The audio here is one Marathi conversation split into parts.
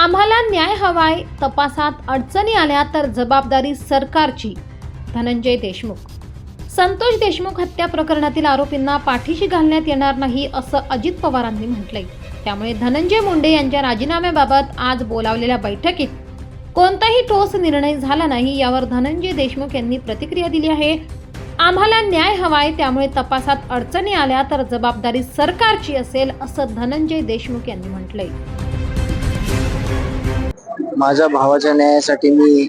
आम्हाला न्याय हवाय तपासात अडचणी आल्या तर जबाबदारी सरकारची धनंजय देशमुख. संतोष देशमुख हत्या प्रकरणातील आरोपींना पाठीशी घालण्यात येणार नाही असं अजित पवारांनी म्हटलंय. त्यामुळे धनंजय मुंडे यांच्या राजीनाम्याबाबत आज बोलावलेल्या बैठकीत कोणताही ठोस निर्णय झाला नाही यावर धनंजय देशमुख यांनी प्रतिक्रिया दिली आहे. आम्हाला न्याय हवाय त्यामुळे तपासात अडचणी आल्या तर जबाबदारी सरकारची असेल असं धनंजय देशमुख यांनी म्हटलंय. माझ्या भावाच्या न्यायासाठी मी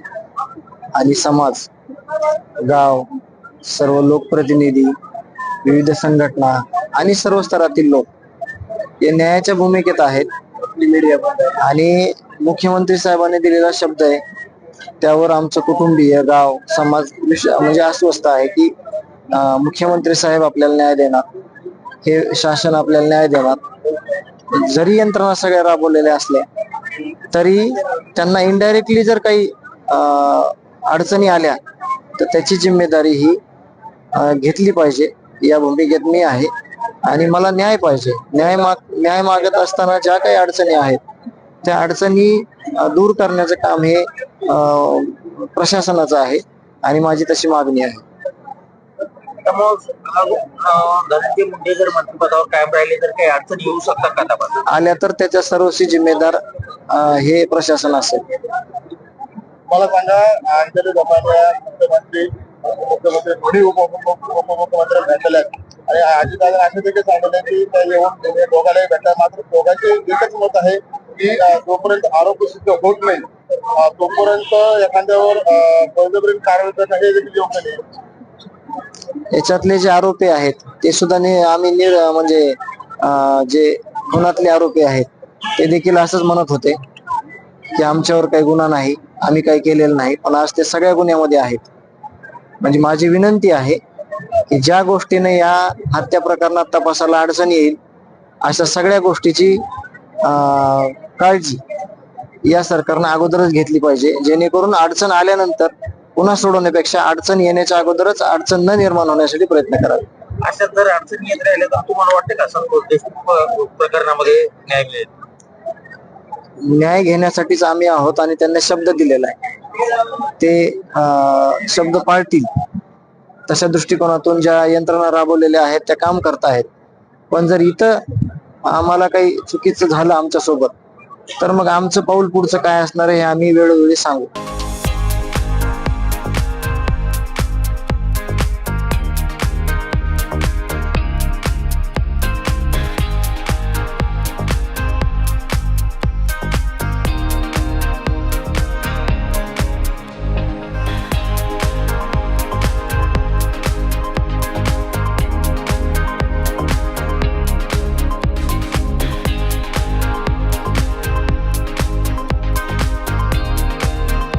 आणि समाज गाव सर्व लोकप्रतिनिधी विविध संघटना आणि सर्व स्तरातील लोक हे न्यायाच्या भूमिकेत आहेत. आणि मुख्यमंत्री साहेबांनी दिलेला शब्द आहे त्यावर आमचं कुटुंबीय गाव समाज म्हणजे अस्वस्थ आहे की मुख्यमंत्री साहेब आपल्याला न्याय देणार हे शासन आपल्याला न्याय देणार. जरी यंत्रणा सगळ्या राबवलेल्या असल्या तरी त्यांना इनडायरेक्टली जर काही अडचणी आल्या तर त्याची जिम्मेदारी ही घेतली पाहिजे. या भूमिकेत मी आहे आणि मला न्याय पाहिजे. न्याय माग न्याय मागत असताना ज्या काही अडचणी आहेत त्या अडचणी दूर करण्याचं काम हे प्रशासनाचं आहे आणि माझी तशी मागणी आहे. त्यामुळे धनंजय मुंडे जर मंत्रिपदावर कायम राहिले तर काही अडचणी येऊ शकतात का तपासात आल्या तर त्याच्या सर्वस्वी जिम्मेदार हे प्रशासन असेल. मला सांगा अंजली लोकांना मुख्यमंत्री उपमुख्यमंत्री दोन्ही उप उप- उपमुख्यमंत्री भेटले आणि अजितदादा असे देखील सांगितले की त्या येऊन दोघांनाही भेटल्या मात्र दोघांचे एकच मत आहे की जोपर्यंत आरोप सिद्ध होत नाही तोपर्यंत एखाद्यावर बळजबरीने कारवाई करणं हे देखील योग्य नाही. याच्यातले जे आरोपी आहेत ते सुद्धा आम्ही निर म्हणजे जे गुन्ह्यातले आरोपी आहेत ते देखील असंच म्हणत होते की आमच्यावर काही गुन्हा नाही आम्ही काही केलेलं नाही पण आज ते सगळ्या गुन्ह्यामध्ये आहेत. म्हणजे माझी विनंती आहे की ज्या गोष्टीने या हत्या प्रकरणात तपासाला अडचण येईल अशा सगळ्या गोष्टीची अं, काळजी या सरकारनं अगोदरच घेतली पाहिजे. जेणेकरून अडचण आल्यानंतर पुन्हा सोडवण्यापेक्षा अडचण येण्याच्या अगोदरच अडचण न निर्माण होण्यासाठी प्रयत्न करावे. अशा जर अडचणी येत राहिल्या तर तुम्हाला वाटते का संतोष देशमुख प्रकरणामध्ये न्याय मिळेल? न्याय घेण्यासाठीच आम्ही आहोत आणि त्यांना शब्द दिलेला आहे. ते शब्द पाळतील. तशा दृष्टिकोनातून ज्या यंत्रणा राबवलेल्या आहेत त्या काम करत आहेत. पण जर इथं आम्हाला काही चुकीचं झालं आमच्यासोबत तर मग आमचं पाऊल पुढचं काय असणार आहे हे आम्ही वेळोवेळी सांगू.